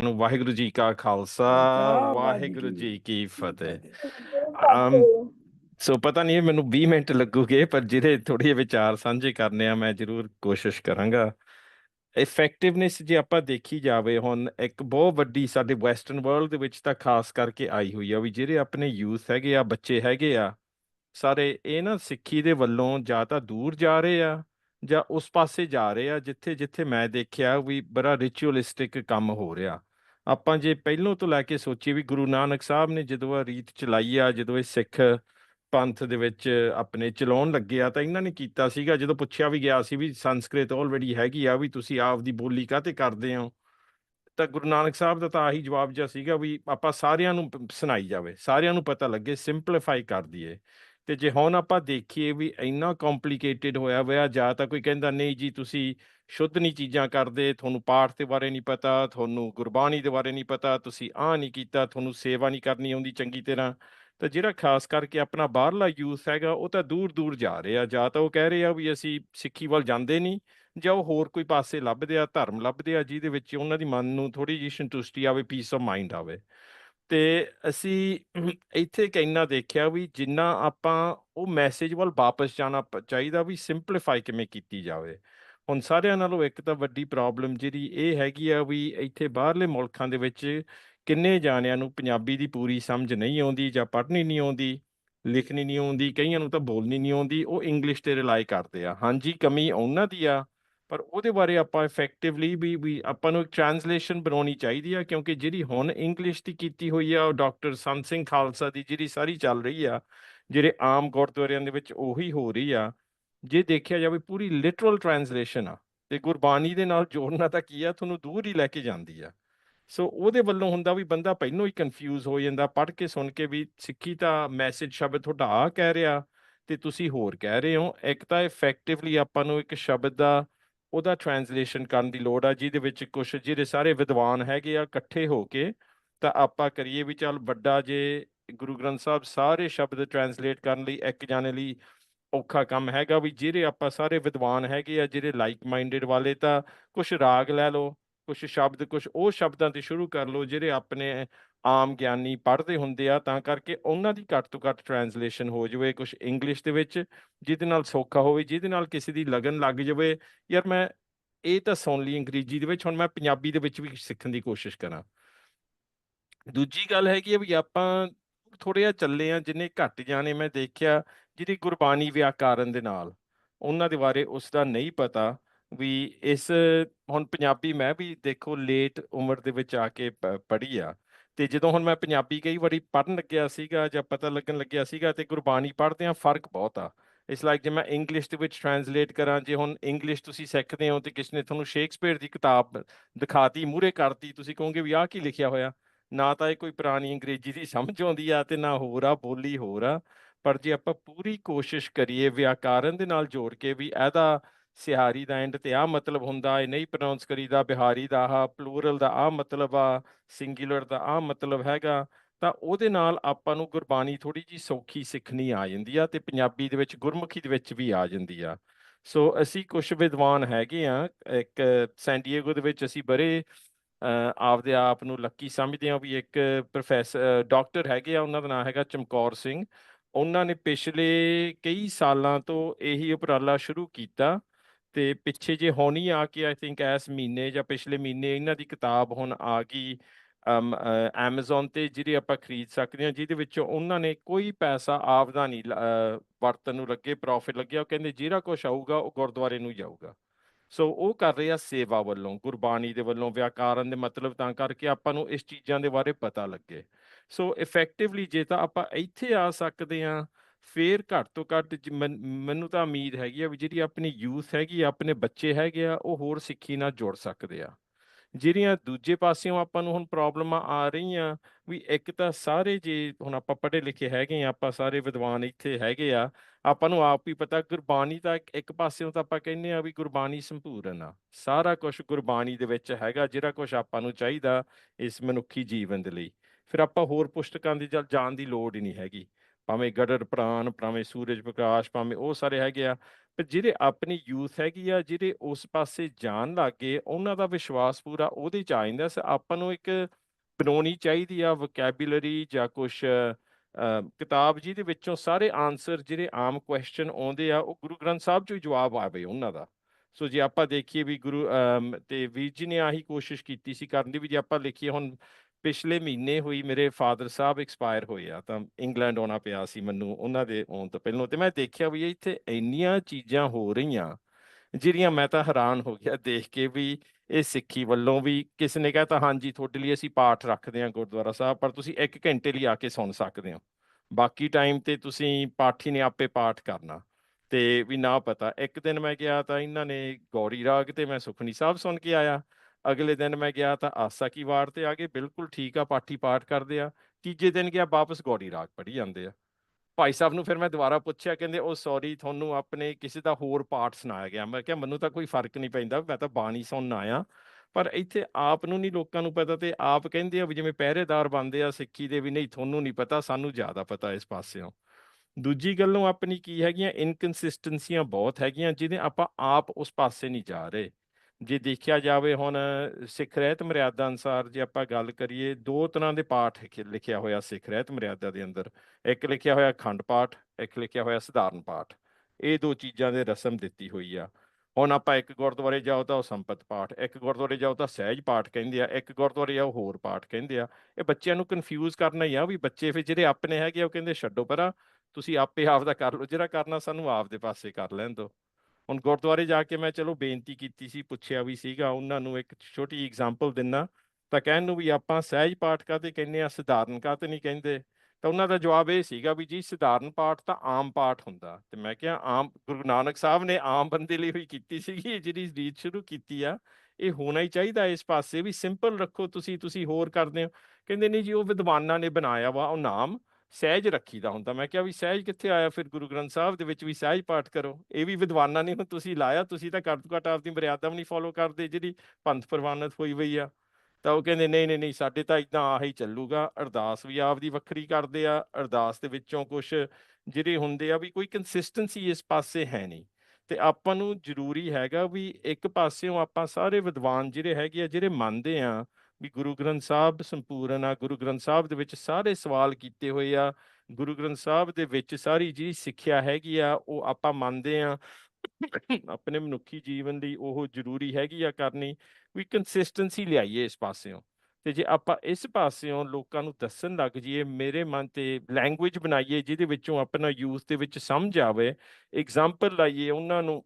ਨੂੰ ਵਾਹਿਗੁਰੂ ਜੀ ਕਾ ਖਾਲਸਾ ਵਾਹਿਗੁਰੂ ਜੀ ਕੀ ਫਤਿਹ ਅਮ ਸੋ ਪਤਾ ਨਹੀਂ ਮੈਨੂੰ 20 ਮਿੰਟ ਲੱਗੂਗੇ ਪਰ ਜਿਹੜੇ ਥੋੜੇ ਵਿਚਾਰ ਸਾਂਝੇ ਕਰਨੇ ਆ ਮੈਂ ਜ਼ਰੂਰ ਕੋਸ਼ਿਸ਼ ਕਰਾਂਗਾ ਇਫੈਕਟਿਵਨੈਸ ਜੇ ਆਪਾਂ ਦੇਖੀ ਜਾਵੇ ਹੁਣ ਇੱਕ ਬਹੁਤ ਵੱਡੀ ਸਾਡੇ ਵੈਸਟਰਨ ਵਰਲਡ ਦੇ ਵਿੱਚ ਤਾਂ ਖਾਸ ਕਰਕੇ ਆਈ ਹੋਈ ਆ ਵੀ ਜਿਹੜੇ ਆਪਣੇ ਯੂਥ ਹੈਗੇ ਆ ਬੱਚੇ ਹੈਗੇ ਆ ਸਾਰੇ ਇਹ ਨਾ ਸਿੱਖੀ ਦੇ ਵੱਲੋਂ ਜਾਂ ਤਾਂ ਦੂਰ ਜਾ ਰਹੇ ਆ ਜਾਂ ਉਸ ਪਾਸੇ ਜਾ ਰਹੇ ਆ ਜਿੱਥੇ ਜਿੱਥੇ ਮੈਂ ਦੇਖਿਆ ਵੀ ਬੜਾ ਰਿਚੁਅਲਿਸਟਿਕ ਕੰਮ ਹੋ ਰਿਹਾ ਆਪਾਂ ਜੇ ਪਹਿਲੋਂ ਤੋਂ ਲੈ ਕੇ ਸੋਚੀਏ ਵੀ ਗੁਰੂ ਨਾਨਕ ਸਾਹਿਬ ਨੇ ਜਦੋਂ ਇਹ ਰੀਤ ਚਲਾਈ ਆ, ਜਦੋਂ ਇਹ ਸਿੱਖ ਪੰਥ ਦੇ ਵਿੱਚ ਆਪਣੇ ਚਲਾਉਣ ਲੱਗੇ ਆ, ਤਾਂ ਇਹਨਾਂ ਨੇ ਕੀਤਾ ਸੀਗਾ। ਜਦੋਂ ਪੁੱਛਿਆ ਵੀ ਗਿਆ ਸੀ ਵੀ ਸੰਸਕ੍ਰਿਤ ਆਲਰੇਡੀ ਹੈਗੀ ਆ ਵੀ ਤੁਸੀਂ ਆਪ ਦੀ ਬੋਲੀ ਕਾਹਤੇ ਕਰਦੇ ਹੋ? ਤਾਂ ਗੁਰੂ ਨਾਨਕ ਸਾਹਿਬ ਦਾ ਤਾਂ ਆਹੀ ਜਵਾਬ ਜਿਹਾ ਸੀਗਾ ਵੀ ਆਪਾਂ ਸਾਰਿਆਂ ਨੂੰ ਸੁਣਾਈ ਜਾਵੇ, ਸਾਰਿਆਂ ਨੂੰ ਪਤਾ ਲੱਗੇ ਸਿੰਪਲੀਫਾਈ ਕਰ ਦਈਏ। ਤੇ ਜੇ ਹੁਣ ਆਪਾਂ ਦੇਖੀਏ ਵੀ ਇੰਨਾ ਕੰਪਲਿਕੇਟਿਡ ਹੋਇਆ ਹੋਇਆ, ਜਾਂ ਤਾਂ ਕੋਈ ਕਹਿੰਦਾ, ਨਹੀਂ ਜੀ, ਤੁਸੀਂ ਸ਼ੁੱਧ ਨਹੀਂ ਚੀਜ਼ਾਂ ਕਰਦੇ, ਤੁਹਾਨੂੰ ਪਾਠ ਦੇ ਬਾਰੇ ਨਹੀਂ ਪਤਾ, ਤੁਹਾਨੂੰ ਗੁਰਬਾਣੀ ਦੇ ਬਾਰੇ ਨਹੀਂ ਪਤਾ, ਤੁਸੀਂ ਆਹ ਨਹੀਂ ਕੀਤਾ, ਤੁਹਾਨੂੰ ਸੇਵਾ ਨਹੀਂ ਕਰਨੀ ਆਉਂਦੀ ਚੰਗੀ ਤਰ੍ਹਾਂ। ਤਾਂ ਜਿਹੜਾ ਖਾਸ ਕਰਕੇ ਆਪਣਾ ਬਾਹਰਲਾ ਯੂਥ ਹੈਗਾ, ਉਹ ਤਾਂ ਦੂਰ ਦੂਰ ਜਾ ਰਿਹਾ, ਜਾਂ ਤਾਂ ਉਹ ਕਹਿ ਰਹੇ ਆ ਵੀ ਅਸੀਂ ਸਿੱਖੀ ਵੱਲ ਜਾਂਦੇ ਨਹੀਂ, ਜਾਂ ਉਹ ਹੋਰ ਕੋਈ ਪਾਸੇ ਲੱਭਦੇ ਆ, ਧਰਮ ਲੱਭਦੇ ਆ, ਜਿਹਦੇ ਵਿੱਚ ਉਹਨਾਂ ਦੀ ਮਨ ਨੂੰ ਥੋੜੀ ਜਿਹੀ ਸੰਤੁਸ਼ਟੀ ਆਵੇ ਪੀਸ ਆਫ ਮਾਈਂਡ ਆਵੇ। ਤੇ ਅਸੀਂ ਇੱਥੇ ਕਿੰਨਾ ਦੇਖਿਆ ਵੀ ਜਿੰਨਾ ਆਪਾਂ ਉਹ ਮੈਸੇਜ ਵੱਲ ਵਾਪਸ ਜਾਣਾ ਪ- ਚਾਹੀਦਾ ਵੀ ਸਿੰਪਲੀਫਾਈ ਕਿਵੇਂ ਕੀਤੀ ਜਾਵੇ। ਹੁਣ ਸਾਰਿਆਂ ਨਾਲੋਂ ਇੱਕ ਤਾਂ ਵੱਡੀ ਪ੍ਰੋਬਲਮ ਜਿਹੜੀ ਇਹ ਹੈਗੀ ਆ ਵੀ ਇੱਥੇ ਬਾਹਰਲੇ ਮੁਲਕਾਂ ਦੇ ਵਿੱਚ ਕਿੰਨੇ ਜਾਣਿਆਂ ਨੂੰ ਪੰਜਾਬੀ ਦੀ ਪੂਰੀ ਸਮਝ ਨਹੀਂ ਆਉਂਦੀ ਜਾਂ ਪੜ੍ਹਨੀ ਨਹੀਂ ਆਉਂਦੀ, ਲਿਖਣੀ ਨਹੀਂ ਆਉਂਦੀ, ਕਈਆਂ ਨੂੰ ਤਾਂ ਬੋਲਣੀ ਨਹੀਂ ਆਉਂਦੀ, ਉਹ ਇੰਗਲਿਸ਼ ਤੇ ਰਿਲਾਈ ਕਰਦੇ ਆ। ਹਾਂਜੀ, ਕਮੀ ਉਹਨਾਂ ਦੀ ਆ ਪਰ ਉਹਦੇ ਬਾਰੇ ਆਪਾਂ ਇਫੈਕਟਿਵਲੀ ਵੀ ਵੀ ਆਪਾਂ ਨੂੰ ਇੱਕ ਟ੍ਰਾਂਸਲੇਸ਼ਨ ਬਣਾਉਣੀ ਚਾਹੀਦੀ ਆ, ਕਿਉਂਕਿ ਜਿਹੜੀ ਹੁਣ ਇੰਗਲਿਸ਼ ਦੀ ਕੀਤੀ ਹੋਈ ਆ, ਉਹ ਡਾਕਟਰ ਸੰਤ ਸਿੰਘ ਖਾਲਸਾ ਦੀ ਜਿਹੜੀ ਸਾਰੀ ਚੱਲ ਰਹੀ ਆ, ਜਿਹੜੇ ਆਮ ਗੁਰਦੁਆਰਿਆਂ ਦੇ ਵਿੱਚ ਉਹੀ ਹੋ ਰਹੀ ਆ, ਜੇ ਦੇਖਿਆ ਜਾਵੇ ਪੂਰੀ ਲਿਟਰਲ ਟ੍ਰਾਂਸਲੇਸ਼ਨ ਆ, ਤੇ ਗੁਰਬਾਣੀ ਦੇ ਨਾਲ ਜੋੜਨਾ ਤਾਂ ਕੀ ਆ, ਤੁਹਾਨੂੰ ਦੂਰ ਹੀ ਲੈ ਕੇ ਜਾਂਦੀ ਆ। ਸੋ ਉਹਦੇ ਵੱਲੋਂ ਹੁੰਦਾ ਵੀ ਬੰਦਾ ਪਹਿਲਾਂ ਹੀ ਕਨਫਿਊਜ਼ ਹੋ ਜਾਂਦਾ, ਪੜ੍ਹ ਕੇ ਸੁਣ ਕੇ ਵੀ ਸਿੱਖੀ ਤਾਂ ਮੈਸੇਜ ਸ਼ਬਦ ਤੁਹਾਡਾ ਆ ਕਹਿ ਰਿਹਾ, ਤੇ ਤੁਸੀਂ ਹੋਰ ਕਹਿ ਰਹੇ ਹੋ, ਇੱਕ ਤਾਂ ਇਫੈਕਟਿਵਲੀ ਆਪਾਂ ਨੂੰ ਇੱਕ ਸ਼ਬਦ ਦਾ ਉਹਦਾ ਟ੍ਰਾਂਸਲੇਸ਼ਨ ਕਰਨ ਦੀ ਲੋੜ ਆ, ਜਿਹਦੇ ਵਿੱਚ ਕੁਝ ਜਿਹੜੇ ਸਾਰੇ ਵਿਦਵਾਨ ਹੈਗੇ ਆ, ਇਕੱਠੇ ਹੋ ਕੇ, ਤਾਂ ਆਪਾਂ ਕਰੀਏ ਵੀ ਚੱਲ ਵੱਡਾ ਜੇ ਗੁਰੂ ਗ੍ਰੰਥ ਸਾਹਿਬ ਸਾਰੇ ਸ਼ਬਦ ਟ੍ਰਾਂਸਲੇਟ ਕਰਨ ਲਈ ਇੱਕ ਜਾਣੇ ਲਈ ਔਖਾ ਕੰਮ ਹੈਗਾ ਵੀ ਜਿਹੜੇ ਆਪਾਂ ਸਾਰੇ ਵਿਦਵਾਨ ਹੈਗੇ ਆ, ਜਿਹੜੇ ਲਾਈਕ ਮਾਈਂਡਡ ਵਾਲੇ, ਤਾਂ ਕੁਝ ਰਾਗ ਲੈ ਲਓ ਕੁਝ ਸ਼ਬਦ ਕੁਝ ਉਹ ਸ਼ਬਦਾਂ ਤੇ ਸ਼ੁਰੂ ਕਰ ਲਓ, ਜਿਹੜੇ ਆਪਣੇ ਆਮ ਗਿਆਨੀ ਪੜ੍ਹਦੇ ਹੁੰਦੇ ਆ, ਤਾਂ ਕਰਕੇ ਉਹਨਾਂ ਦੀ ਘੱਟ ਤੋਂ ਘੱਟ ਟ੍ਰਾਂਸਲੇਸ਼ਨ ਹੋ ਜਾਵੇ ਕੁਝ ਇੰਗਲਿਸ਼ ਦੇ ਵਿੱਚ, ਜਿਹਦੇ ਨਾਲ ਸੌਖਾ ਹੋਵੇ, ਜਿਹਦੇ ਨਾਲ ਕਿਸੇ ਦੀ ਲਗਨ ਲੱਗ ਜਾਵੇ। ਯਾਰ ਮੈਂ ਇਹ ਤਾਂ ਸੁਣ ਲਈ ਅੰਗਰੇਜ਼ੀ ਦੇ ਵਿੱਚ, ਹੁਣ ਮੈਂ ਪੰਜਾਬੀ ਦੇ ਵਿੱਚ ਵੀ ਸਿੱਖਣ ਦੀ ਕੋਸ਼ਿਸ਼ ਕਰਾਂ। ਦੂਜੀ ਗੱਲ ਹੈਗੀ ਆ ਵੀ ਆਪਾਂ ਥੋੜ੍ਹਾ ਜਿਹਾ ਚੱਲੇ ਆ, ਜਿੰਨੇ ਘੱਟ ਜਾਣੇ ਮੈਂ ਦੇਖਿਆ, ਜਿਹਦੀ ਗੁਰਬਾਣੀ ਵਿਆਕਰਨ ਦੇ ਨਾਲ। ਉਹਨਾਂ ਦੇ ਬਾਰੇ ਉਸ ਦਾ ਨਹੀਂ ਪਤਾ ਵੀ ਇਸ, ਹੁਣ ਪੰਜਾਬੀ ਮੈਂ ਵੀ ਦੇਖੋ ਲੇਟ ਉਮਰ ਦੇ ਵਿੱਚ ਆ ਕੇ ਪੜ੍ਹੀ ਆ। ਤੇ ਜਦੋਂ ਹੁਣ ਮੈਂ ਪੰਜਾਬੀ ਕਈ ਵਾਰੀ ਪੜ੍ਹਨ ਲੱਗਿਆ ਸੀਗਾ ਜਾਂ ਪਤਾ ਲੱਗਣ ਲੱਗਿਆ ਸੀਗਾ ਤੇ ਗੁਰਬਾਣੀ ਪੜ੍ਹਦੇ ਆ ਫ਼ਰਕ ਬਹੁਤ ਆ। ਇਸ ਲਾਈਕ ਜੇ ਮੈਂ ਇੰਗਲਿਸ਼ ਦੇ ਵਿੱਚ ਟ੍ਰਾਂਸਲੇਟ ਕਰਾਂ, ਜੇ ਹੁਣ ਇੰਗਲਿਸ਼ ਤੁਸੀਂ ਸਿੱਖਦੇ ਹੋ ਤੇ ਕਿਸ ਨੇ ਤੁਹਾਨੂੰ ਸ਼ੇਕਸਪੀਅਰ ਦੀ ਕਿਤਾਬ ਦਿਖਾਤੀ, ਮੂਹਰੇ ਕਰਤੀ, ਤੁਸੀਂ ਕਹੋਗੇ ਵੀ ਆਹ ਕੀ ਲਿਖਿਆ ਹੋਇਆ? ਨਾ ਤਾਂ ਇਹ ਕੋਈ ਪੁਰਾਣੀ ਅੰਗਰੇਜ਼ੀ ਦੀ ਸਮਝ ਆਉਂਦੀ ਆ ਤੇ ਨਾ ਹੋਰ ਆ, ਬੋਲੀ ਹੋਰ ਆ। ਪਰ ਜੇ ਆਪਾਂ ਪੂਰੀ ਕੋਸ਼ਿਸ਼ ਕਰੀਏ ਵਿਆਕਰਨ ਦੇ ਨਾਲ ਜੋੜ ਕੇ ਵੀ ਇਹਦਾ ਸਿਹਾਰੀ ਦਾ ਐਂਡ ਤੇ ਆ ਮਤਲਬ ਹੁੰਦਾ, ਇਹ ਨਹੀਂ ਪ੍ਰੋਨਾਂਸ ਕਰੀਦਾ, ਬਿਹਾਰੀ ਦਾ ਆ ਪਲੂਰਲ ਦਾ ਆ ਮਤਲਬ ਆ ਸਿੰਗੂਲਰ ਦਾ ਆ ਮਤਲਬ ਹੈਗਾ, ਤਾਂ ਉਹਦੇ ਨਾਲ ਆਪਾਂ ਨੂੰ ਗੁਰਬਾਣੀ ਥੋੜੀ ਜੀ ਸੌਖੀ ਸਿੱਖਣੀ ਆ ਜਾਂਦੀ ਆ ਤੇ ਪੰਜਾਬੀ ਦੇ ਵਿੱਚ, ਗੁਰਮੁਖੀ ਦੇ ਵਿੱਚ ਵੀ ਆ ਜਾਂਦੀ ਆ। ਸੋ ਅਸੀਂ ਕੁਝ ਵਿਦਵਾਨ ਹੈਗੇ ਆ, ਇੱਕ ਸੈਂਡੀਏਗੋ ਦੇ ਵਿੱਚ ਅਸੀਂ ਬੜੇ ਆਪਦੇ ਆਪ ਨੂੰ ਲੱਕੀ ਸਮਝਦੇ ਹਾਂ ਵੀ ਇੱਕ ਪ੍ਰੋਫੈਸਰ ਡਾਕਟਰ ਹੈਗੇ ਆ, ਉਹਨਾਂ ਦਾ ਨਾਮ ਹੈਗਾ ਚਮਕੌਰ ਸਿੰਘ। ਉਹਨਾਂ ਨੇ ਪਿਛਲੇ ਕਈ ਸਾਲਾਂ ਤੋਂ ਇਹੀ ਉਪਰਾਲਾ ਸ਼ੁਰੂ ਕੀਤਾ ਤੇ ਪਿੱਛੇ ਜੇ ਹੋਣੀ ਆ ਕੇ ਆਈ ਥਿੰਕ ਐਸ ਮਹੀਨੇ ਜਾਂ ਪਿਛਲੇ ਮਹੀਨੇ ਇਹਨਾਂ ਦੀ ਕਿਤਾਬ ਹੁਣ ਆ ਗਈ, ਅਮ Amazon ਤੇ ਜਿਹੜੀ ਆਪਾਂ ਖਰੀਦ ਸਕਦੇ ਹਾਂ, ਜਿਹਦੇ ਵਿੱਚ ਉਹਨਾਂ ਨੇ ਕੋਈ ਪੈਸਾ ਆਪਦਾ ਨਹੀਂ ਲ- ਅਹ ਵਰਤਨ ਨੂੰ ਲੱਗੇ ਪ੍ਰੋਫਿਟ ਲੱਗਿਆ ਉਹ ਕਹਿੰਦੇ ਜਿਹੜਾ ਕੁਝ ਆਊਗਾ ਉਹ ਗੁਰਦੁਆਰੇ ਨੂੰ ਜਾਊਗਾ। ਸੋ ਉਹ ਕਰ ਰਿਹਾ ਸੇਵਾ ਵੱਲੋਂ, ਗੁਰਬਾਣੀ ਦੇ ਵੱਲੋਂ, ਵਿਆਕਰਨ ਦੇ ਮਤਲਬ ਤਾਂ ਕਰਕੇ ਆਪਾਂ ਨੂੰ ਇਸ ਚੀਜ਼ਾਂ ਦੇ ਬਾਰੇ ਪਤਾ ਲੱਗੇ। ਸੋ ਇਫੈਕਟਿਵਲੀ ਜੇ ਤਾਂ ਆਪਾਂ ਇੱਥੇ ਆ ਸਕਦੇ ਹਾਂ ਫੇਰ ਘੱਟ ਤੋਂ ਘੱਟ ਜ- ਮੈਨ- ਮੈਨੂੰ ਤਾਂ ਉਮੀਦ ਹੈਗੀ ਆ ਵੀ ਜਿਹੜੀ ਆਪਣੀ ਯੂਥ ਹੈਗੀ ਆ, ਆਪਣੇ ਬੱਚੇ ਹੈਗੇ ਆ, ਉਹ ਹੋਰ ਸਿੱਖੀ ਨਾਲ ਜੁੜ ਸਕਦੇ ਆ। ਜਿਹੜੀਆਂ ਦੂਜੇ ਪਾਸਿਓਂ ਆਪਾਂ ਨੂੰ ਹੁਣ ਪ੍ਰੋਬਲਮਾਂ ਆ ਰਹੀਆਂ ਵੀ ਇੱਕ ਤਾਂ ਸਾਰੇ ਜੇ ਹੁਣ ਆਪਾਂ ਪੜ੍ਹੇ ਲਿਖੇ ਹੈਗੇ ਆ, ਆਪਾਂ ਸਾਰੇ ਵਿਦਵਾਨ ਇੱਥੇ ਹੈਗੇ ਆ, ਆਪਾਂ ਨੂੰ ਆਪ ਹੀ ਪਤਾ ਗੁਰਬਾਣੀ ਤਾਂ ਇੱਕ ਪਾਸਿਓਂ ਤਾਂ ਆਪਾਂ ਕਹਿੰਦੇ ਆ ਵੀ ਗੁਰਬਾਣੀ ਸੰਪੂਰਨ ਆ। ਸਾਰਾ ਕੁਝ ਗੁਰਬਾਣੀ ਦੇ ਵਿੱਚ ਹੈਗਾ, ਜਿਹੜਾ ਕੁਝ ਆਪਾਂ ਨੂੰ ਚਾਹੀਦਾ ਇਸ ਮਨੁੱਖੀ ਜੀਵਨ ਦੇ ਲਈ। ਫਿਰ ਆਪਾਂ ਹੋਰ ਪੁਸਤਕਾਂ ਦੀ ਜਾਂ ਜਾਣ ਦੀ ਲੋੜ ਹੀ ਨਹੀਂ ਹੈਗੀ। ਭਾਵੇਂ ਗੜਰ ਪ੍ਰਾਨ ਭਾਵੇਂ ਸੂਰਜ ਪ੍ਰਕਾਸ਼ ਭਾਵੇਂ ਉਹ ਸਾਰੇ ਹੈਗੇ ਆ ਪਰ ਜਿਹੜੇ ਆਪਣੀ ਯੂਥ ਹੈਗੀ ਆ ਜਿਹੜੇ ਉਸ ਪਾਸੇ ਜਾਣ ਲੱਗੇ ਉਹਨਾਂ ਦਾ ਵਿਸ਼ਵਾਸ ਪੂਰਾ ਉਹਦੇ ਚ ਆ ਜਾਂਦਾ। ਸ ਆਪਾਂ ਨੂੰ ਇੱਕ ਬਣਾਉਣੀ ਚਾਹੀਦੀ ਆ ਵੋਕੈਬੂਲਰੀ ਜਾਂ ਕੁਛ ਅ, ਕਿਤਾਬ ਜਿਹਦੇ ਵਿੱਚੋਂ ਸਾਰੇ ਆਨਸਰ ਜਿਹੜੇ ਆਮ ਕੁਐਸਚਨ ਆਉਂਦੇ ਆ ਉਹ ਗੁਰੂ ਗ੍ਰੰਥ ਸਾਹਿਬ ਚੋਂ ਜਵਾਬ ਆਵੇ ਉਹਨਾਂ ਦਾ। ਸੋ ਜੇ ਆਪਾਂ ਦੇਖੀਏ ਵੀ ਗੁਰੂ ਅਮ, ਤੇ ਵੀਰ ਜੀ ਨੇ ਆਹੀ ਕੋਸ਼ਿਸ਼ ਕੀਤੀ ਸੀ ਕਰਨ ਦੀ ਵੀ ਜੇ ਆਪਾਂ ਲਿਖੀਏ ਹੁਣ ਪਿਛਲੇ ਮਹੀਨੇ ਹੋਈ ਮੇਰੇ ਫਾਦਰ ਸਾਹਿਬ ਐਕਸਪਾਇਰ ਹੋਏ ਆ, ਤਾਂ ਇੰਗਲੈਂਡ ਆਉਣਾ ਪਿਆ ਸੀ ਮੈਨੂੰ, ਉਹਨਾਂ ਦੇ ਆਉਣ ਤੋਂ ਪਹਿਲਾਂ ਤੇ ਮੈਂ ਦੇਖਿਆ ਵੀ ਇੱਥੇ ਇੰਨੀਆਂ ਚੀਜ਼ਾਂ ਹੋ ਰਹੀਆਂ, ਜਿਹੜੀਆਂ ਮੈਂ ਤਾਂ ਹੈਰਾਨ ਹੋ ਗਿਆ ਦੇਖ ਕੇ ਵੀ ਇਹ ਸਿੱਖੀ ਵੱਲੋਂ ਵੀ ਕਿਸ ਨੇ ਕਹਤਾ ਹਾਂਜੀ ਤੁਹਾਡੇ ਲਈ ਅਸੀਂ ਪਾਠ ਰੱਖਦੇ ਹਾਂ ਗੁਰਦੁਆਰਾ ਸਾਹਿਬ, ਪਰ ਤੁਸੀਂ 1 ਘੰਟੇ ਲਈ ਆ ਕੇ ਸੁਣ ਸਕਦੇ ਹੋ। ਬਾਕੀ ਟਾਈਮ ਤੇ ਤੁਸੀਂ ਪਾਠੀ ਨੇ ਆਪੇ ਪਾਠ ਕਰਨਾ, ਤੇ ਵੀ ਨਾ ਪਤਾ, ਇੱਕ ਦਿਨ ਮੈਂ ਗਿਆ ਤਾਂ ਇਹਨਾਂ ਨੇ ਗੌਰੀ ਰਾਗ ਤੇ ਮੈਂ ਸੁਖਣੀ ਸਾਹਿਬ ਸੁਣ ਕੇ ਆਇਆ ਅਗਲੇ ਦਿਨ ਮੈਂ ਗਿਆ ਤਾਂ ਆਸਾ ਕੀ ਵਾਰ ਤੇ ਆ ਗਏ, ਬਿਲਕੁਲ ਠੀਕ ਆ, ਪਾਠੀ ਪਾਠ ਕਰਦੇ ਆ। ਤੀਜੇ ਦਿਨ ਗਿਆ, ਵਾਪਸ ਗੌਰੀ ਰਾਗ ਪੜ੍ਹੀ ਜਾਂਦੇ ਆ। ਭਾਈ ਸਾਹਿਬ ਨੂੰ ਫਿਰ ਮੈਂ ਦੁਬਾਰਾ ਪੁੱਛਿਆ, ਕਹਿੰਦੇ ਉਹ ਸੌਰੀ, ਤੁਹਾਨੂੰ ਆਪਣੇ ਕਿਸੇ ਦਾ ਹੋਰ ਪਾਠ ਸੁਣਾਇਆ ਗਿਆ? ਮੈਂ ਕਿਹਾ, ਮੈਨੂੰ ਤਾਂ ਕੋਈ ਫ਼ਰਕ ਨਹੀਂ ਪੈਂਦਾ, ਮੈਂ ਤਾਂ ਬਾਣੀ ਸੁਣਨ ਆਇਆ। ਪਰ ਇੱਥੇ ਆਪ ਨੂੰ ਨਹੀਂ ਲੋਕਾਂ ਨੂੰ ਪਤਾ ਤੇ ਆਪ ਕਹਿੰਦੇ ਆ ਵੀ ਜਿਵੇਂ ਪਹਿਰੇਦਾਰ ਬਣਦੇ ਆ, ਸਿੱਖੀ ਦੇ ਵੀ ਨਹੀਂ, ਤੁਹਾਨੂੰ ਨਹੀਂ ਪਤਾ, ਸਾਨੂੰ ਜ਼ਿਆਦਾ ਪਤਾ ਇਸ ਪਾਸਿਓਂ। ਦੂਜੀ ਗੱਲੋਂ ਆਪਣੀ ਕੀ ਹੈਗੀਆਂ ਇਨਕਨਸਿਸਟੈਂਸੀਆਂ ਬਹੁਤ ਹੈਗੀਆਂ, ਜਿਹਦੇ ਆਪਾਂ ਆਪ ਉਸ ਪਾਸੇ ਨਹੀਂ ਜਾ ਰਹੇ। ਜੇ ਦੇਖਿਆ ਜਾਵੇ ਹੁਣ, ਸਿੱਖ ਰਹਿਤ ਮਰਿਆਦਾ ਅਨੁਸਾਰ ਜੇ ਆਪਾਂ ਗੱਲ ਕਰੀਏ, ਦੋ ਤਰ੍ਹਾਂ ਦੇ ਪਾਠ ਲਿਖੇ- ਲਿਖਿਆ ਹੋਇਆ ਸਿੱਖ ਰਹਿਤ ਮਰਿਆਦਾ ਦੇ ਅੰਦਰ। ਇੱਕ ਲਿਖਿਆ ਹੋਇਆ ਅਖੰਡ ਪਾਠ, ਇੱਕ ਲਿਖਿਆ ਹੋਇਆ ਸਧਾਰਨ ਪਾਠ। ਇਹ ਦੋ ਚੀਜ਼ਾਂ ਦੇ ਰਸਮ ਦਿੱਤੀ ਹੋਈ ਆ। ਹੁਣ ਆਪਾਂ ਇੱਕ ਗੁਰਦੁਆਰੇ ਜਾਓ ਤਾਂ ਉਹ ਸੰਪਤ ਪਾਠ, ਇੱਕ ਗੁਰਦੁਆਰੇ ਜਾਓ ਤਾਂ ਸਹਿਜ ਪਾਠ ਕਹਿੰਦੇ ਆ, ਇੱਕ ਗੁਰਦੁਆਰੇ ਜਾਓ ਹੋਰ ਪਾਠ ਕਹਿੰਦੇ ਆ। ਇਹ ਬੱਚਿਆਂ ਨੂੰ ਕਨਫਿਊਜ਼ ਕਰਨਾ ਹੀ ਆ ਵੀ ਬੱਚੇ ਫਿਰ ਜਿਹੜੇ ਆਪਣੇ ਹੈਗੇ ਆ, ਉਹ ਕਹਿੰਦੇ ਛੱਡੋ ਪਰਾਂ, ਤੁਸੀਂ ਆਪੇ ਆਪ ਦਾ ਕਰ ਲਓ, ਜਿਹੜਾ ਕਰਨਾ ਸਾਨੂੰ ਆਪ ਦੇ ਪਾਸੇ ਕਰ ਲੈਣ ਦਿਓ। ਹੁਣ ਗੁਰਦੁਆਰੇ ਜਾ ਕੇ ਮੈਂ ਚਲੋ ਬੇਨਤੀ ਕੀਤੀ ਸੀ, ਪੁੱਛਿਆ ਵੀ ਸੀਗਾ, ਉਹਨਾਂ ਨੂੰ ਇੱਕ ਛੋਟੀ ਐਗਜ਼ਾਮਪਲ ਦਿੰਨਾ। ਤਾਂ ਕਹਿਣ ਨੂੰ ਵੀ ਆਪਾਂ ਸਹਿਜ ਪਾਠ ਕਾਤੇ ਕਹਿੰਦੇ ਆ, ਸਧਾਰਨ ਕਾਤੇ ਨਹੀਂ ਕਹਿੰਦੇ? ਤਾਂ ਉਹਨਾਂ ਦਾ ਜਵਾਬ ਇਹ ਸੀਗਾ ਵੀ ਜੀ, ਸਧਾਰਨ ਪਾਠ ਤਾਂ ਆਮ ਪਾਠ ਹੁੰਦਾ। ਤੇ ਮੈਂ ਕਿਹਾ, ਆਮ ਗੁਰੂ ਨਾਨਕ ਸਾਹਿਬ ਨੇ ਆਮ ਬੰਦੇ ਲਈ ਹੋਈ ਕੀਤੀ ਸੀਗੀ, ਇਹ ਜਿਹੜੀ ਰੀਤ ਸ਼ੁਰੂ ਕੀਤੀ ਆ, ਇਹ ਹੋਣਾ ਹੀ ਚਾਹੀਦਾ ਇਸ ਪਾਸੇ ਵੀ। ਸਿੰਪਲ ਰੱਖੋ ਤੁਸੀਂ ਤੁਸੀਂ ਹੋਰ ਕਰਦੇ ਹੋ। ਕਹਿੰਦੇ ਨਹੀਂ ਜੀ, ਉਹ ਵਿਦਵਾਨਾਂ ਨੇ ਬਣਾਇਆ ਵਾ, ਉਹ ਨਾਮ ਸਹਿਜ ਰੱਖੀਦਾ ਹੁੰਦਾ। ਮੈਂ ਕਿਹਾ ਵੀ ਸਹਿਜ ਕਿੱਥੇ ਆਇਆ ਫਿਰ ਗੁਰੂ ਗ੍ਰੰਥ ਸਾਹਿਬ ਦੇ ਵਿੱਚ ਵੀ ਸਹਿਜ ਪਾਠ ਕਰੋ। ਇਹ ਵੀ ਵਿਦਵਾਨਾਂ ਨੇ ਹੁਣ ਤੁਸੀਂ ਲਾਇਆ, ਤੁਸੀਂ ਤਾਂ ਘੱਟ ਤੋਂ ਘੱਟ ਆਪਦੀ ਮਰਿਆਦਾ ਵੀ ਨਹੀਂ ਫੋਲੋ ਕਰਦੇ, ਜਿਹੜੀ ਪੰਥ ਪ੍ਰਵਾਨਿਤ ਹੋਈ ਹੋਈ ਆ। ਤਾਂ ਉਹ ਕਹਿੰਦੇ, ਨਹੀਂ ਨਹੀਂ ਨਹੀਂ, ਸਾਡੇ ਤਾਂ ਇਦਾਂ ਆਹੀ ਚੱਲੂਗਾ। ਅਰਦਾਸ ਵੀ ਆਪਦੀ ਵੱਖਰੀ ਕਰਦੇ ਆ। ਅਰਦਾਸ ਦੇ ਵਿੱਚੋਂ ਕੁਝ ਜਿਹੜੇ ਹੁੰਦੇ ਆ ਵੀ ਕੋਈ ਕੰਸਿਸਟੈਂਸੀ ਇਸ ਪਾਸੇ ਹੈ ਨਹੀਂ। ਤੇ ਆਪਾਂ ਨੂੰ ਜ਼ਰੂਰੀ ਹੈਗਾ ਵੀ ਇੱਕ ਪਾਸਿਓਂ ਆਪਾਂ ਸਾਰੇ ਵਿਦਵਾਨ ਜਿਹੜੇ ਹੈਗੇ ਆ, ਜਿਹੜੇ ਮੰਨਦੇ ਆ ਵੀ ਗੁਰੂ ਗ੍ਰੰਥ ਸਾਹਿਬ ਸੰਪੂਰਨ ਆ, ਗੁਰੂ ਗ੍ਰੰਥ ਸਾਹਿਬ ਦੇ ਵਿੱਚ ਸਾਰੇ ਸਵਾਲ ਕੀਤੇ ਹੋਏ ਆ, ਗੁਰੂ ਗ੍ਰੰਥ ਸਾਹਿਬ ਦੇ ਵਿੱਚ ਸਾਰੀ ਜਿਹੜੀ ਸਿੱਖਿਆ ਹੈਗੀ ਆ, ਉਹ ਆਪਾਂ ਮੰਨਦੇ ਆ। ਆਪਣੇ ਮਨੁੱਖੀ ਜੀਵਨ ਲਈ ਉਹ ਜ਼ਰੂਰੀ ਹੈਗੀ ਆ ਕਰਨੀ, ਵੀ ਕੰਸਿਸਟੈਂਸੀ ਲਿਆਈਏ ਇਸ ਪਾਸਿਓਂ। ਤੇ ਜੇ ਆਪਾਂ ਇਸ ਪਾਸਿਓਂ ਲੋਕਾਂ ਨੂੰ ਦੱਸਣ ਲੱਗ ਜਾਈਏ, ਮੇਰੇ ਮਨ ਤੇ ਲੈਂਗੁਏਜ ਬਣਾਈਏ, ਜਿਹਦੇ ਵਿੱਚੋਂ ਆਪਣਾ ਯੂਥ ਦੇ ਵਿੱਚ ਸਮਝ ਆਵੇ ਐਗਜ਼ਾਮਪਲ ਲਾਈਏ, ਉਹਨਾਂ ਨੂੰ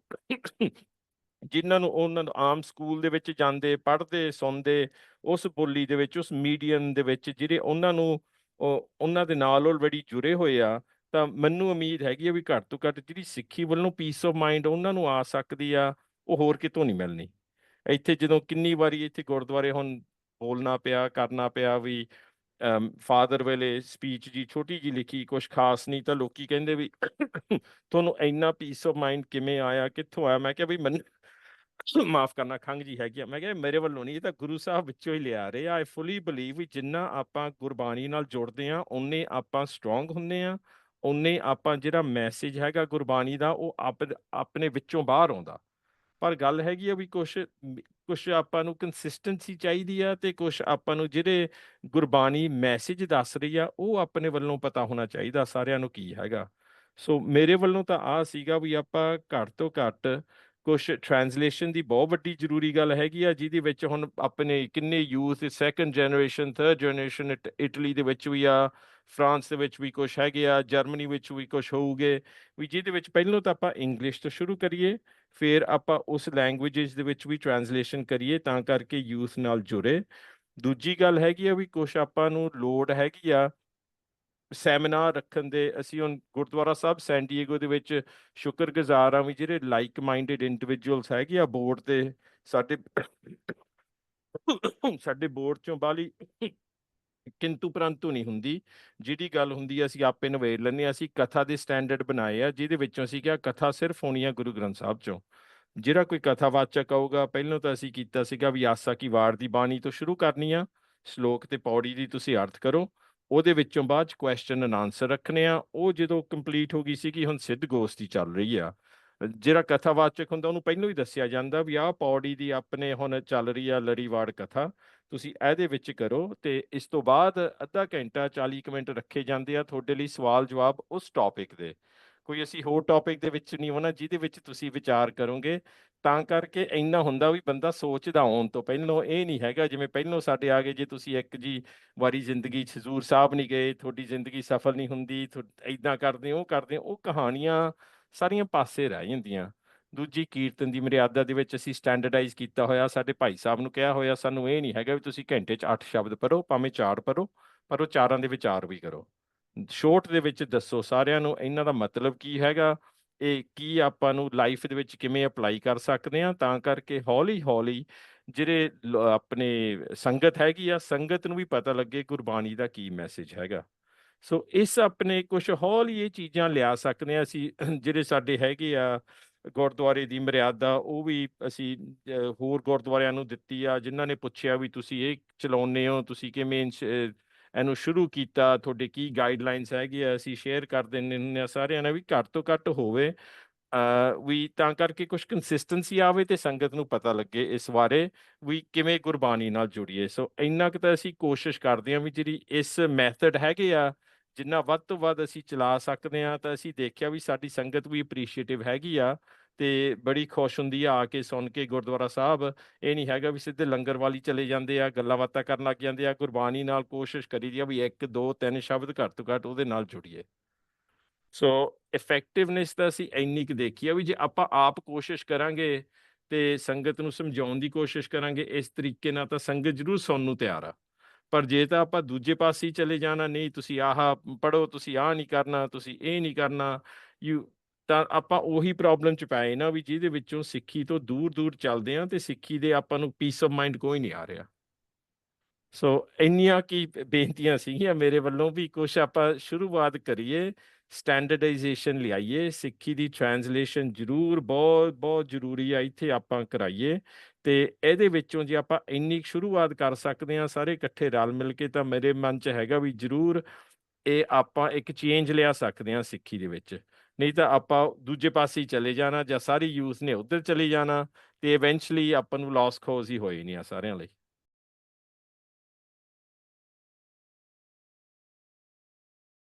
ਜਿਨ੍ਹਾਂ ਨੂੰ ਉਹਨਾਂ ਨੂੰ ਆਮ ਸਕੂਲ ਦੇ ਵਿੱਚ ਜਾਂਦੇ, ਪੜ੍ਹਦੇ, ਸੁਣਦੇ, ਉਸ ਬੋਲੀ ਦੇ ਵਿੱਚ, ਉਸ ਮੀਡੀਅਮ ਦੇ ਵਿੱਚ ਜਿਹੜੇ ਉਹਨਾਂ ਨੂੰ ਉਹਨਾਂ ਦੇ ਨਾਲ ਆਲਰੇਡੀ ਜੁੜੇ ਹੋਏ ਆ, ਤਾਂ ਮੈਨੂੰ ਉਮੀਦ ਹੈਗੀ ਆ ਵੀ ਘੱਟ ਤੋਂ ਘੱਟ ਜਿਹੜੀ ਸਿੱਖੀ ਵੱਲੋਂ ਪੀਸ ਆਫ ਮਾਈਂਡ ਉਹਨਾਂ ਨੂੰ ਆ ਸਕਦੀ ਆ, ਉਹ ਹੋਰ ਕਿਤੋਂ ਨਹੀਂ ਮਿਲਣੀ। ਇੱਥੇ ਜਦੋਂ ਕਿੰਨੀ ਵਾਰੀ ਇੱਥੇ ਗੁਰਦੁਆਰੇ ਹੁਣ ਬੋਲਣਾ ਪਿਆ, ਕਰਨਾ ਪਿਆ ਵੀ ਫਾਦਰ ਵੇਲੇ ਸਪੀਚ ਜੀ ਛੋਟੀ ਜੀ ਲਿਖੀ ਕੁਝ ਖਾਸ ਨਹੀਂ ਤਾਂ ਲੋਕੀ ਕਹਿੰਦੇ ਵੀ ਤੁਹਾਨੂੰ ਇੰਨਾ ਪੀਸ ਆਫ ਮਾਈਂਡ ਕਿਵੇਂ ਆਇਆ, ਕਿੱਥੋਂ ਆਇਆ? ਮੈਂ ਕਿਹਾ ਵੀ ਮੈਨੂੰ ਮਾਫ ਕਰਨਾ ਖੰਗ ਜੀ ਹੈਗੀ ਆ। ਮੈਂ ਕਿਹਾ ਮੇਰੇ ਵੱਲੋਂ ਨਹੀਂ, ਇਹ ਤਾਂ ਗੁਰੂ ਸਾਹਿਬ ਵਿੱਚੋਂ ਹੀ ਲਿਆ ਰਹੇ ਆ। ਆਈ ਫੁੱਲੀ ਬਲੀਵ ਵੀ ਜਿੰਨਾ ਆਪਾਂ ਗੁਰਬਾਣੀ ਨਾਲ ਜੁੜਦੇ ਆ ਉਨੇ ਆਪਾਂ ਸਟਰੋਂਗ ਹੁੰਦੇ ਆ ਉਨੇ ਆਪਾਂ ਜਿਹੜਾ ਮੈਸੇਜ ਹੈਗਾ ਗੁਰਬਾਣੀ ਦਾ, ਉਹ ਆਪਣੇ ਵਿੱਚੋਂ ਬਾਹਰ ਆਉਂਦਾ। ਪਰ ਗੱਲ ਹੈਗੀ ਆ ਵੀ ਕੁਛ ਮ- ਕੁਛ ਆਪਾਂ ਨੂੰ ਕੰਸਿਸਟੈਂਸੀ ਚਾਹੀਦੀ ਆ ਤੇ ਕੁਛ ਆਪਾਂ ਨੂੰ ਜਿਹੜੇ ਗੁਰਬਾਣੀ ਮੈਸੇਜ ਦੱਸ ਰਹੀ ਆ, ਉਹ ਆਪਣੇ ਵੱਲੋਂ ਪਤਾ ਹੋਣਾ ਚਾਹੀਦਾ, ਸਾਰਿਆਂ ਨੂੰ ਕੀ ਹੈਗਾ। ਸੋ ਮੇਰੇ ਵੱਲੋਂ ਤਾਂ ਆ ਸੀਗਾ ਵੀ ਆਪਾਂ ਘੱਟ ਤੋਂ ਘੱਟ ਕੁਛ ਟ੍ਰਾਂਸਲੇਸ਼ਨ ਦੀ ਬਹੁਤ ਵੱਡੀ ਜ਼ਰੂਰੀ ਗੱਲ ਹੈਗੀ ਆ, ਜਿਹਦੇ ਵਿੱਚ ਹੁਣ ਆਪਣੇ ਕਿੰਨੇ youth second generation third generation Italy ਦੇ ਵਿੱਚ ਵੀ ਆ, ਫਰਾਂਸ ਦੇ ਵਿੱਚ ਵੀ ਕੁਛ ਹੈਗੇ ਆ, ਜਰਮਨੀ ਵਿੱਚ ਵੀ ਕੁਛ ਹੋਊਗੇ, ਵੀ ਜਿਹਦੇ ਵਿੱਚ ਪਹਿਲਾਂ ਤਾਂ ਆਪਾਂ ਇੰਗਲਿਸ਼ ਤੋਂ ਸ਼ੁਰੂ ਕਰੀਏ, ਫਿਰ ਆਪਾਂ ਉਸ ਲੈਂਗੁਏਜਸ ਦੇ ਵਿੱਚ ਵੀ ਟ੍ਰਾਂਸਲੇਸ਼ਨ ਕਰੀਏ ਤਾਂ ਕਰਕੇ ਯੂਥ ਨਾਲ ਜੁੜੇ। ਦੂਜੀ ਗੱਲ ਹੈਗੀ ਆ ਵੀ ਕੁਛ ਆਪਾਂ ਨੂੰ ਲੋੜ ਹੈਗੀ ਆ ਸੈਮੀਨਾਰ ਰੱਖਣ ਦੇ, ਅਸੀਂ ਹੁਣ ਗੁਰਦੁਆਰਾ ਸਾਹਿਬ ਸੈਨ ਡਿਏਗੋ ਦੇ ਵਿੱਚ ਸ਼ੁਕਰਗੁਜ਼ਾਰ ਆ ਵੀ ਜਿਹੜੇ ਲਾਈਕ ਮਾਈਂਡਡ ਇੰਡੀਵਿਜੂਅਲਸ ਹੈਗੇ ਆ ਬੋਰਡ ਤੇ ਸਾਡੇ ਸਾਡੇ ਬੋਰਡ ਚੋਂ ਬਾਲੀ ਕਿੰਤੂ ਪਰੰਤੂ ਨਹੀਂ ਹੁੰਦੀ, ਜਿਹੜੀ ਗੱਲ ਹੁੰਦੀ ਅਸੀਂ ਆਪੇ ਨਵੇੜ ਲੈਂਦੇ ਹਾਂ, ਅਸੀਂ ਕਥਾ ਦੇ ਸਟੈਂਡਰਡ ਬਣਾਏ ਆ, ਜਿਹਦੇ ਵਿੱਚੋਂ ਅਸੀਂ ਕਿਹਾ ਕਥਾ ਸਿਰਫ ਹੋਣੀ ਆ ਗੁਰੂ ਗ੍ਰੰਥ ਸਾਹਿਬ ਚੋਂ। ਜਿਹੜਾ ਕੋਈ ਕਥਾਵਾਚਕ ਆਊਗਾ, ਪਹਿਲਾਂ ਤਾਂ ਅਸੀਂ ਕੀਤਾ ਸੀਗਾ ਵੀ ਆਸਾ ਕੀ ਵਾਰ ਦੀ ਬਾਣੀ ਤੋਂ ਸ਼ੁਰੂ ਕਰਨੀ ਆ, ਸ਼ਲੋਕ ਤੇ ਪੌੜੀ ਦੀ ਤੁਸੀਂ ਅਰਥ ਕਰੋ। ਉਹਦੇ ਵਿੱਚੋਂ ਬਾਅਦ ਚ ਕੁਐਸਚਨ ਐਂਡ ਆਨਸਰ ਰੱਖਣੇ ਆ। ਉਹ ਜਦੋਂ ਕੰਪਲੀਟ ਹੋ ਗਈ ਸੀ ਕਿ ਹੁਣ ਸਿੱਧ ਗੋਸਤੀ ਚੱਲ ਰਹੀ ਆ। ਜਿਹੜਾ ਕਥਾਵਾਚਕ ਹੁੰਦਾ, ਉਹਨੂੰ ਪਹਿਲਾਂ ਹੀ ਦੱਸਿਆ ਜਾਂਦਾ ਵੀ ਆਹ ਪੌੜੀ ਦੀ ਆਪਣੇ ਹੁਣ ਚੱਲ ਰਹੀ ਆ, ਲੜੀਵਾੜ ਕਥਾ। ਤੁਸੀਂ ਇਹਦੇ ਵਿੱਚ ਕਰੋ ਤੇ ਇਸ ਤੋਂ ਬਾਅਦ ਅੱਧਾ ਘੰਟਾ 40 ਕੁ ਮਿੰਟ ਰੱਖੇ ਜਾਂਦੇ ਆ ਤੁਹਾਡੇ ਲਈ ਸਵਾਲ ਜਵਾਬ ਉਸ ਟੌਪਿਕ ਦੇ। ਕੋਈ ਅਸੀਂ ਹੋਰ ਟੌਪਿਕ ਦੇ ਵਿੱਚ ਨਹੀਂ ਹੋਣਾ, ਜਿਹਦੇ ਵਿੱਚ ਤੁਸੀਂ ਵਿਚਾਰ ਕਰੋਗੇ, ਤਾਂ ਕਰਕੇ ਇੰਨਾ ਹੁੰਦਾ ਵੀ ਬੰਦਾ ਸੋਚਦਾ ਆਉਣ ਤੋਂ ਪਹਿਲਾਂ, ਇਹ ਨਹੀਂ ਹੈਗਾ, ਜਿਵੇਂ ਪਹਿਲਾਂ ਸਾਡੇ ਆ ਗਏ, ਜੇ ਤੁਸੀਂ ਇੱਕ ਜੀ ਵਾਰੀ ਜ਼ਿੰਦਗੀ 'ਚ ਹਜ਼ੂਰ ਸਾਹਿਬ ਨਹੀਂ ਗਏ, ਤੁਹਾਡੀ ਜ਼ਿੰਦਗੀ ਸਫਲ ਨਹੀਂ ਹੁੰਦੀ ਇਦਾਂ ਕਰਦੇ, ਉਹ ਕਰਦੇ, ਉਹ ਕਹਾਣੀਆਂ ਸਾਰੀਆਂ ਪਾਸੇ ਰਹਿ ਜਾਂਦੀਆਂ। ਦੂਜੀ ਕੀਰਤਨ ਦੀ ਮਰਿਆਦਾ ਦੇ ਵਿੱਚ ਅਸੀਂ ਸਟੈਂਡਰਡਾਈਜ਼ ਕੀਤਾ ਹੋਇਆ, ਸਾਡੇ ਭਾਈ ਸਾਹਿਬ ਨੂੰ ਕਿਹਾ ਹੋਇਆ, ਸਾਨੂੰ ਇਹ ਨਹੀਂ ਹੈਗਾ ਵੀ ਤੁਸੀਂ ਘੰਟੇ 'ਚ 8 ਸ਼ਬਦ ਪੜੋ ਭਾਵੇਂ 4 ਪੜੋ ਪਰ ਉਹ ਚਾਰਾਂ ਦੇ ਵਿਚਾਰ ਵੀ ਕਰੋ। ਸ਼ੋਰਟ ਦੇ ਵਿੱਚ ਦੱਸੋ ਸਾਰਿਆਂ ਨੂੰ, ਇਹਨਾਂ ਦਾ ਮਤਲਬ ਕੀ ਹੈਗਾ? ਇਹ ਕੀ ਆਪਾਂ ਨੂੰ ਲਾਈਫ ਦੇ ਵਿੱਚ ਕਿਵੇਂ ਅਪਲਾਈ ਕਰ ਸਕਦੇ ਆ ਤਾਂ ਕਰਕੇ ਹੌਲੀ ਹੌਲੀ ਜਿਹੜੇ ਲ- ਆਪਣੇ ਸੰਗਤ ਹੈਗੀ ਆ, ਸੰਗਤ ਨੂੰ ਵੀ ਪਤਾ ਲੱਗੇ ਗੁਰਬਾਣੀ ਦਾ ਕੀ ਮੈਸੇਜ ਹੈਗਾ। ਸੋ ਇਸ ਆਪਣੇ ਕੁਝ ਹੌਲੀ ਇਹ ਚੀਜ਼ਾਂ ਲਿਆ ਸਕਦੇ ਆ ਅਸੀਂ, ਜਿਹੜੇ ਸਾਡੇ ਹੈਗੇ ਆ ਗੁਰਦੁਆਰੇ ਦੀ ਮਰਿਆਦਾ, ਉਹ ਵੀ ਅਸੀਂ ਹੋਰ ਗੁਰਦੁਆਰਿਆਂ ਨੂੰ ਦਿੱਤੀ ਆ, ਜਿਨ੍ਹਾਂ ਨੇ ਪੁੱਛਿਆ ਵੀ ਤੁਸੀਂ ਇਹ ਚਲਾਉਂਦੇ ਹੋ, ਤੁਸੀਂ ਕਿਵੇਂ ਇੰਸ- ਇਹਨੂੰ ਸ਼ੁਰੂ ਕੀਤਾ, ਤੁਹਾਡੇ ਕੀ ਗਾਈਡਲਾਈਨਸ ਹੈਗੇ ਆ, ਅਸੀਂ ਸ਼ੇਅਰ ਕਰ ਦਿੰਦੇ ਹੁੰਦੇ ਆ ਸਾਰਿਆਂ ਨਾਲ ਵੀ ਘੱਟ ਤੋਂ ਘੱਟ ਹੋਵੇ। ਵੀ ਤਾਂ ਕਰਕੇ ਕੁਝ ਕੰਸਿਸਟੈਂਸੀ ਆਵੇ ਤੇ ਸੰਗਤ ਨੂੰ ਪਤਾ ਲੱਗੇ ਇਸ ਬਾਰੇ ਵੀ ਕਿਵੇਂ ਗੁਰਬਾਣੀ ਨਾਲ ਜੁੜੀਏ। ਸੋ ਇੰਨਾ ਕੁ ਤਾਂ ਅਸੀਂ ਕੋਸ਼ਿਸ਼ ਕਰਦੇ ਹਾਂ ਵੀ ਜਿਹੜੀ ਇਸ ਮੈਥਡ ਹੈਗੇ ਆ, ਜਿੰਨਾ ਵੱਧ ਤੋਂ ਵੱਧ ਅਸੀਂ ਚਲਾ ਸਕਦੇ ਆ ਤਾਂ ਅਸੀਂ ਦੇਖਿਆ ਵੀ ਸਾਡੀ ਸੰਗਤ ਵੀ ਅਪਰੀਸ਼ੀਏਟਿਵ ਹੈਗੀ ਆ। ਤੇ ਬੜੀ ਖੁਸ਼ ਹੁੰਦੀ ਆ ਆ ਕੇ ਸੁਣ ਕੇ ਗੁਰਦੁਆਰਾ ਸਾਹਿਬ। ਇਹ ਨਹੀਂ ਹੈਗਾ ਵੀ ਸਿੱਧੇ ਲੰਗਰ ਵਾਲੀ ਚਲੇ ਜਾਂਦੇ ਆ, ਗੱਲਾਂ ਬਾਤਾਂ ਕਰਨ ਲੱਗ ਜਾਂਦੇ ਆ, ਗੁਰਬਾਣੀ ਨਾਲ ਕੋਸ਼ਿਸ਼ ਕਰੀ ਦੀ ਆ ਵੀ ਇੱਕ, ਦੋ, ਤਿੰਨ ਸ਼ਬਦ ਘੱਟ ਤੋਂ ਘੱਟ ਉਹਦੇ ਨਾਲ ਜੁੜੀਏ। ਸੋ ਇਫੈਕਟਿਵਨੈਸ ਤਾਂ ਅਸੀਂ ਇੰਨੀ ਕੁ ਦੇਖੀ ਆ ਵੀ ਜੇ ਆਪਾਂ ਆਪ ਕੋਸ਼ਿਸ਼ ਕਰਾਂਗੇ ਤੇ ਸੰਗਤ ਨੂੰ ਸਮਝਾਉਣ ਦੀ ਕੋਸ਼ਿਸ਼ ਕਰਾਂਗੇ, ਇਸ ਤਰੀਕੇ ਨਾਲ ਤਾਂ ਸੰਗਤ ਜ਼ਰੂਰ ਸੁਣਨ ਨੂੰ ਤਿਆਰ ਆ। ਪਰ ਜੇ ਤਾਂ ਆਪਾਂ ਦੂਜੇ ਪਾਸੇ ਹੀ ਚਲੇ ਜਾਣਾ, ਨਹੀਂ ਤੁਸੀਂ ਆਹ ਪੜੋ ਤੁਸੀਂ ਆਹ ਨਹੀਂ ਕਰਨਾ, ਤੁਸੀਂ ਇਹ ਨਹੀਂ ਕਰਨਾ, ਯੂ ਤਾਂ ਆਪਾਂ ਉਹੀ ਪ੍ਰੋਬਲਮ ਚ ਪਏ ਨਾ ਵੀ ਜਿਹਦੇ ਵਿੱਚੋਂ ਸਿੱਖੀ ਤੋਂ ਦੂਰ ਦੂਰ ਚੱਲਦੇ ਆ ਤੇ ਸਿੱਖੀ ਦੇ ਆਪਾਂ ਨੂੰ ਪੀਸ ਆਫ ਮਾਈਂਡ ਕੋਈ ਨਹੀਂ ਆ ਰਿਹਾ। ਸੋ ਇੰਨੀਆਂ ਕੀ ਬੇਨਤੀਆਂ ਸੀਗੀਆਂ ਮੇਰੇ ਵੱਲੋਂ ਵੀ ਕੁਝ ਆਪਾਂ ਸ਼ੁਰੂਆਤ ਕਰੀਏ ਸਟੈਂਡਰਡਾਈਜੇਸ਼ਨ ਲਿਆਈਏ, ਸਿੱਖੀ ਦੀ ਟ੍ਰਾਂਸਲੇਸ਼ਨ ਜ਼ਰੂਰ, ਬਹੁਤ ਬਹੁਤ ਜ਼ਰੂਰੀ ਆ, ਇੱਥੇ ਆਪਾਂ ਕਰਾਈਏ। ਤੇ ਇਹਦੇ ਵਿੱਚੋਂ ਜੇ ਆਪਾਂ ਇੰਨੀ ਕੁ ਸ਼ੁਰੂਆਤ ਕਰ ਸਕਦੇ ਆ ਸਾਰੇ ਇਕੱਠੇ ਰਲ ਮਿਲ ਕੇ ਤਾਂ ਮੇਰੇ ਮਨ 'ਚ ਹੈਗਾ ਵੀ ਜ਼ਰੂਰ ਇਹ ਆਪਾਂ ਇੱਕ ਚੇਂਜ ਲਿਆ ਸਕਦੇ ਆ ਸਿੱਖੀ ਦੇ ਵਿੱਚ। ਨਹੀਂ ਤਾਂ ਆਪਾਂ ਦੂਜੇ ਪਾਸੇ ਹੀ ਚਲੇ ਜਾਣਾ ਜਾਂ ਸਾਰੀ ਯੂਥ ਨੇ ਉੱਧਰ ਚਲੇ ਜਾਣਾ ਤੇ ਇਵੈਂਚੁਅਲੀ ਆਪਾਂ ਨੂੰ ਲਾਸ ਖੋਜ਼ ਹੀ ਹੋਈ ਨਹੀਂ ਆ ਸਾਰਿਆਂ ਲਈ।